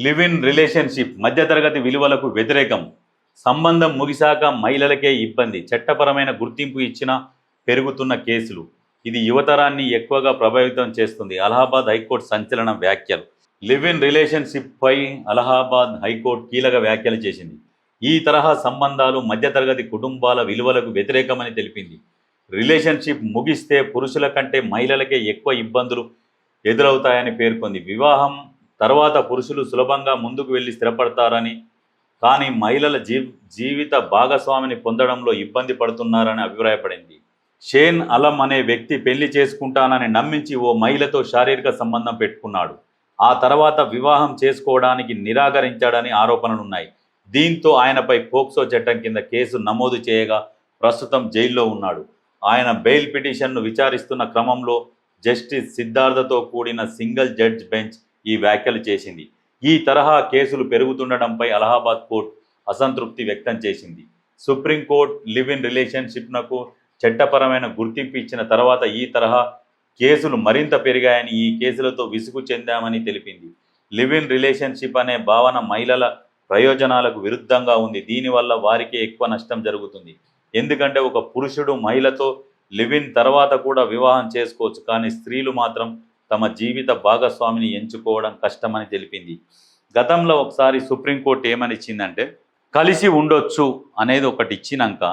Live in relationship మధ్యతరగతి విలువలకు వ్యతిరేకం. సంబంధం ముగిశాక మహిళలకే ఇబ్బంది. చట్టపరమైన గుర్తింపు ఇచ్చిన పెరుగుతున్న కేసులు. ఇది యువతరాన్ని ఎక్కువగా ప్రభావితం చేస్తుంది. అలహాబాద్ హైకోర్టు సంచలన వ్యాఖ్యలు. లివ్ ఇన్ రిలేషన్షిప్పై అలహాబాద్ హైకోర్టు కీలక వ్యాఖ్యలు చేసింది. ఈ తరహా సంబంధాలు మధ్యతరగతి కుటుంబాల విలువలకు వ్యతిరేకమని తెలిపింది. రిలేషన్షిప్ ముగిస్తే పురుషుల కంటే మహిళలకే ఎక్కువ ఇబ్బందులు ఎదురవుతాయని పేర్కొంది. వివాహం తర్వాత పురుషులు సులభంగా ముందుకు వెళ్ళి స్థిరపడతారని కానీ మహిళల జీ జీవిత భాగస్వామిని పొందడంలో ఇబ్బంది పడుతున్నారని అభిప్రాయపడింది. షేన్ అలం అనే వ్యక్తి పెళ్ళి చేసుకుంటానని నమ్మించి ఓ మహిళతో శారీరక సంబంధం పెట్టుకున్నాడు. ఆ తర్వాత వివాహం చేసుకోవడానికి నిరాకరించాడని ఆరోపణలున్నాయి. దీంతో ఆయనపై పోక్సో చట్టం కింద కేసు నమోదు చేయగా ప్రస్తుతం జైల్లో ఉన్నాడు. ఆయన బెయిల్ పిటిషన్ను విచారిస్తున్న క్రమంలో జస్టిస్ సిద్ధార్థతో కూడిన సింగిల్ జడ్జ్ బెంచ్ ఈ వ్యాఖ్యలు చేసింది. ఈ తరహా కేసులు పెరుగుతుండటంపై అలహాబాద్ కోర్టు అసంతృప్తి వ్యక్తం చేసింది. సుప్రీంకోర్టు లివ్ ఇన్ రిలేషన్షిప్నకు చట్టపరమైన గుర్తింపు ఇచ్చిన తర్వాత ఈ తరహా కేసులు మరింత పెరిగాయని ఈ కేసులతో విసుగు చెందామని తెలిపింది. లివ్ ఇన్ రిలేషన్షిప్ అనే భావన మహిళల ప్రయోజనాలకు విరుద్ధంగా ఉంది. దీనివల్ల వారికి ఎక్కువ నష్టం జరుగుతుంది. ఎందుకంటే ఒక పురుషుడు మహిళతో లివ్ ఇన్ తర్వాత కూడా వివాహం చేసుకోవచ్చు. కానీ స్త్రీలు మాత్రం తమ జీవిత భాగస్వామిని ఎంచుకోవడం కష్టమని తెలిపింది. గతంలో ఒకసారి సుప్రీంకోర్టు ఏమని ఇచ్చిందంటే కలిసి ఉండొచ్చు అనేది ఒకటి ఇచ్చినాక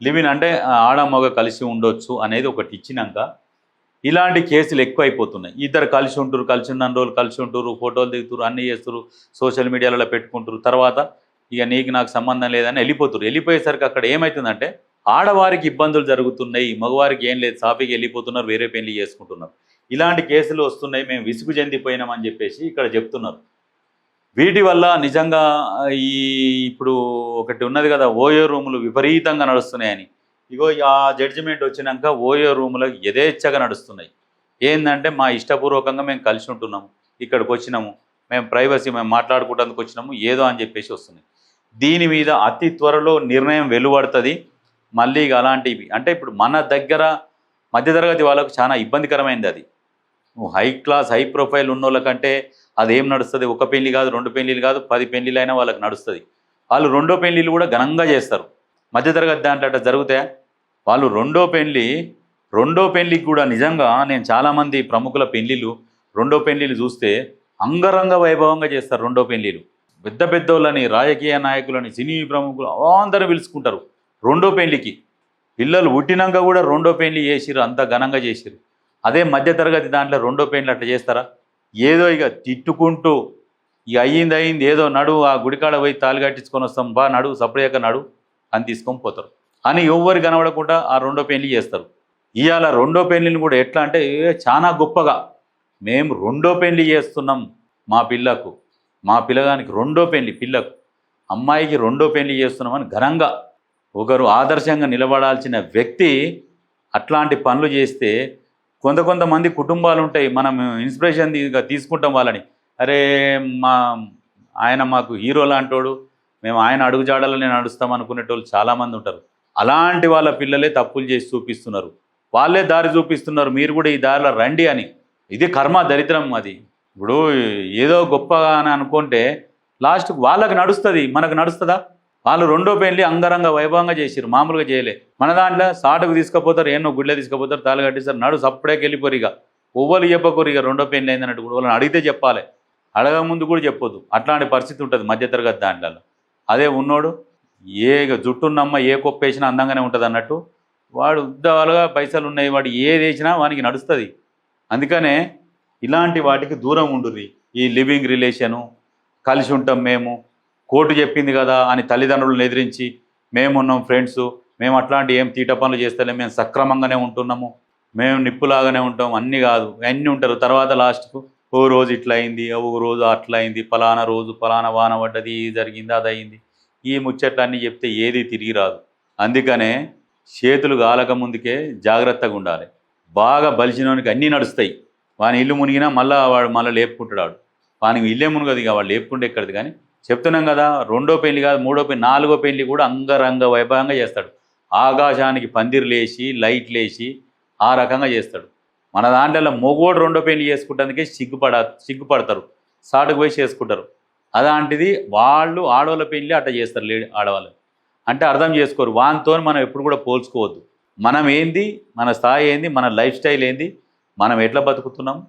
లివిన్ అంటే ఆడ మగ కలిసి ఉండొచ్చు అనేది ఒకటి ఇచ్చినాక ఇలాంటి కేసులు ఎక్కువైపోతున్నాయి. ఇద్దరు కలిసి ఉంటారు కలిసి ఉన్న రోజులు కలిసి ఉంటారు ఫోటోలు దిగుతారు అన్నీ చేస్తారు సోషల్ మీడియాలో పెట్టుకుంటారు తర్వాత ఇక నీకు నాకు సంబంధం లేదని వెళ్ళిపోతారు వెళ్ళిపోయేసరికి అక్కడ ఏమవుతుందంటే ఆడవారికి ఇబ్బందులు జరుగుతున్నాయి మగవారికి ఏం లేదు సాఫీకి వెళ్ళిపోతున్నారు వేరే పెళ్ళి చేసుకుంటున్నారు. ఇలాంటి కేసులు వస్తున్నాయి మేము విసుగు చెందిపోయినామని చెప్పేసి ఇక్కడ చెప్తున్నారు. వీటి వల్ల నిజంగా ఈ ఇప్పుడు ఒకటి ఉన్నది కదా ఓయో రూములు విపరీతంగా నడుస్తున్నాయని. ఇగో ఆ జడ్జిమెంట్ వచ్చినాక ఓయో రూములు యథేచ్ఛగా నడుస్తున్నాయి. ఏంటంటే మా ఇష్టపూర్వకంగా మేము కలిసి ఉంటున్నాము ఇక్కడికి వచ్చినాము మేము ప్రైవసీ మేము మాట్లాడుకోవడానికి వచ్చినాము ఏదో అని చెప్పేసి వస్తున్నాయి. దీని మీద అతి త్వరలో నిర్ణయం వెలువడుతుంది. మళ్ళీ ఇక అలాంటివి అంటే ఇప్పుడు మన దగ్గర మధ్యతరగతి వాళ్ళకు చాలా ఇబ్బందికరమైనది అది. నువ్వు హై క్లాస్ హై ప్రొఫైల్ ఉన్నోళ్ళకంటే అదేం నడుస్తుంది? ఒక పెళ్ళి కాదు రెండు పెళ్ళిలు కాదు పది పెళ్ళిలు అయినా వాళ్ళకి నడుస్తుంది. వాళ్ళు రెండో పెళ్ళిలు కూడా ఘనంగా చేస్తారు. మధ్యతరగతి దాంట్లో అట్లా జరుగుతాయా? వాళ్ళు రెండో పెళ్ళి రెండో పెళ్ళికి కూడా నిజంగా నేను చాలామంది ప్రముఖుల పెళ్ళిళ్ళు రెండో పెళ్ళిలు చూస్తే అంగరంగ వైభవంగా చేస్తారు రెండో పెళ్ళిలు పెద్ద పెద్దోళ్ళని రాజకీయ నాయకులని సినీ ప్రముఖులు అందరూ పిలుచుకుంటారు. రెండో పెళ్ళికి పిల్లలు పుట్టినాక కూడా రెండో పెళ్ళి చేసిరు అంత ఘనంగా చేసిరు అదే మధ్యతరగతి దాంట్లో రెండో పెళ్ళి అట్లా చేస్తారా? ఏదో ఇక తిట్టుకుంటూ ఇక అయ్యింది అయ్యింది ఏదో నడు ఆ గుడికాడ పోయి తాళి కట్టించుకొని వస్తాం బా నడు సపరేక నడు అని తీసుకొని పోతారు. అని ఎవ్వరు కనబడకుండా ఆ రెండో పెళ్ళి చేస్తారు. ఇవాళ రెండో పెళ్ళిని కూడా ఎట్లా అంటే చాలా గొప్పగా. మేము రెండో పెళ్ళి చేస్తున్నాం మా పిల్లకు. మా పిల్లగానికి రెండో పెళ్ళి పిల్లకు. అమ్మాయికి రెండో పెళ్ళి చేస్తున్నామని ఘనంగా ఒకరు ఆదర్శంగా నిలబడాల్సిన వ్యక్తి అట్లాంటి పనులు చేస్తే కొంత కొంతమంది కుటుంబాలు ఉంటాయి మనం ఇన్స్పిరేషన్ తీసుకుంటాం వాళ్ళని. అరే మా ఆయన మాకు హీరో లాంటోడు మేము ఆయన అడుగుజాడలనే నడుస్తాం అనుకునేటోళ్ళు చాలామంది ఉంటారు. అలాంటి వాళ్ళ పిల్లలే తప్పులు చేసి చూపిస్తున్నారు. వాళ్ళే దారి చూపిస్తున్నారు మీరు కూడా ఈ దారిలో రండి అని. ఇది కర్మ దరిద్రం అది. ఇప్పుడు ఏదో గొప్పగా అని అనుకుంటే లాస్ట్కి వాళ్ళకి నడుస్తుంది మనకు నడుస్తుందా? వాళ్ళు రెండో పెళ్ళి అంగరంగ వైభవంగా చేసిరు మామూలుగా చేయలే. మన దాంట్లో సాటుకు తీసుకుపోతారు ఎన్నో గుళ్ళే తీసుకుపోతారు తాళి కట్టిస్తారు నడు సప్పుడేకి వెళ్ళిపోరు ఇక. ఒవ్వలు చెప్పకూరు ఇక రెండో పెళ్ళి అయిందన్నట్టు కూడా వాళ్ళని అడిగితే చెప్పాలి. అడగ ముందు కూడా చెప్పొద్దు. అట్లాంటి పరిస్థితి ఉంటుంది మధ్యతరగతి దాంట్లో అదే ఉన్నోడు ఏ ఇక జుట్టున్నమ్మ ఏ కొప్పేసినా అందంగానే ఉంటుంది అన్నట్టు వాడు ఉద్దవాలుగా పైసలు ఉన్నాయి వాడు ఏది వేసినా వానికి నడుస్తుంది. అందుకనే ఇలాంటి వాటికి దూరం ఉండుర్రి. ఈ లివింగ్ రిలేషను కలిసి ఉంటాం మేము కోర్టు చెప్పింది కదా అని తల్లిదండ్రులను ఎదిరించి మేమున్నాం ఫ్రెండ్స్ మేము అట్లాంటి ఏం తీట పనులు చేస్తలేం మేము సక్రమంగానే ఉంటున్నాము మేము నిప్పులాగానే ఉంటాం అన్నీ కాదు అన్నీ ఉంటారు. తర్వాత లాస్ట్కు ఓ రోజు ఇట్లా అయింది ఓ రోజు అట్లా అయింది ఫలానా రోజు ఫలానా వాన పడ్డది ఇది జరిగింది అది అయింది. ఈ ముచ్చట్లన్నీ చెప్తే ఏది తిరిగి రాదు. అందుకనే చేతులు గాలక ముందుకే జాగ్రత్తగా ఉండాలి. బాగా బలిచినోనికి అన్నీ నడుస్తాయి. వాని ఇల్లు మునిగినా మళ్ళీ వాడు మళ్ళీ లేపుకుంటాడు వానికి ఇల్లే మునగదు ఇక వాడు లేపుకుంటే ఎక్కడిది కానీ చెప్తున్నాం కదా రెండో పెళ్ళి కాదు మూడో పెళ్ళి నాలుగో పెళ్ళి కూడా అంగరంగ వైభవంగా చేస్తాడు. ఆకాశానికి పందిర్లేసి లైట్లేసి ఆ రకంగా చేస్తాడు. మన దాంట్లో మొగోడు రెండో పెళ్ళి చేసుకుంటానికే సిగ్గుపడ సిగ్గుపడతారు. సాటుకు పోయి చేసుకుంటారు. అలాంటిది వాళ్ళు ఆడవాళ్ళ పెళ్ళి అట్ట చేస్తారు లేడీ ఆడవాళ్ళు. అంటే అర్థం చేసుకోరు. వానితో మనం ఎప్పుడు కూడా పోల్చుకోవద్దు. మనం ఏంది? మన స్థాయి ఏంది? మన లైఫ్ స్టైల్ ఏంది? మనం ఎట్లా బతుకుతున్నాం?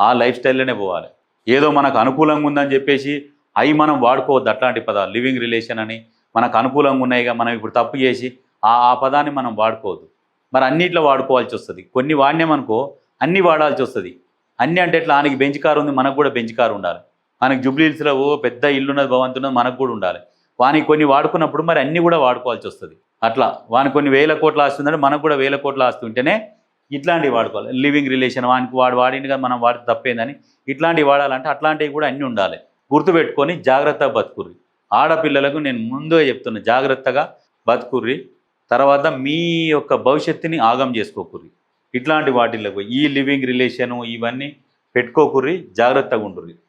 ఆ లైఫ్ స్టైల్లోనే పోవాలి. ఏదో మనకు అనుకూలంగా ఉందని చెప్పేసి అవి మనం వాడుకోవద్దు అట్లాంటి పదాలు. లివింగ్ రిలేషన్ అని మనకు అనుకూలంగా ఉన్నాయిగా మనం ఇప్పుడు తప్పు చేసి ఆ ఆ పదాన్ని మనం వాడుకోవద్దు. మరి అన్నిట్లో వాడుకోవాల్సి వస్తుంది. కొన్ని వాడినామనుకో అన్ని వాడాల్సి వస్తుంది. అన్ని అంటే ఇట్లా ఆయనకి బెంచ్ కారు ఉంది మనకు కూడా బెంచ్ కారు ఉండాలి. మనకి జుబ్లీహిల్స్లో ఓ పెద్ద ఇల్లు ఉన్నది ఉన్నది మనకు కూడా ఉండాలి. వానికి కొన్ని వాడుకున్నప్పుడు మరి అన్నీ కూడా వాడుకోవాల్సి వస్తుంది. అట్లా. వానికి కొన్ని వేల కోట్ల ఆస్తి ఉందంటే మనకు కూడా వేల కోట్ల ఆస్తి ఉంటేనే ఇట్లాంటివి వాడుకోవాలి. లివింగ్ రిలేషన్ వానికి వాడు వాడింది కదా మనం వాడితే తప్పేందని. ఇట్లాంటివి వాడాలంటే అట్లాంటివి కూడా అన్నీ ఉండాలి. గుర్తుపెట్టుకొని జాగ్రత్తగా బతుకుర్రి. ఆడపిల్లలకు నేను ముందుగా చెప్తున్నా జాగ్రత్తగా బతుకుర్రి. తర్వాత మీ యొక్క భవిష్యత్తుని ఆగం చేసుకోకుర్రి. ఇట్లాంటి వాటిలకు ఈ లివింగ్ రిలేషను ఇవన్నీ పెట్టుకోకుర్రి జాగ్రత్తగా ఉండుర్రి.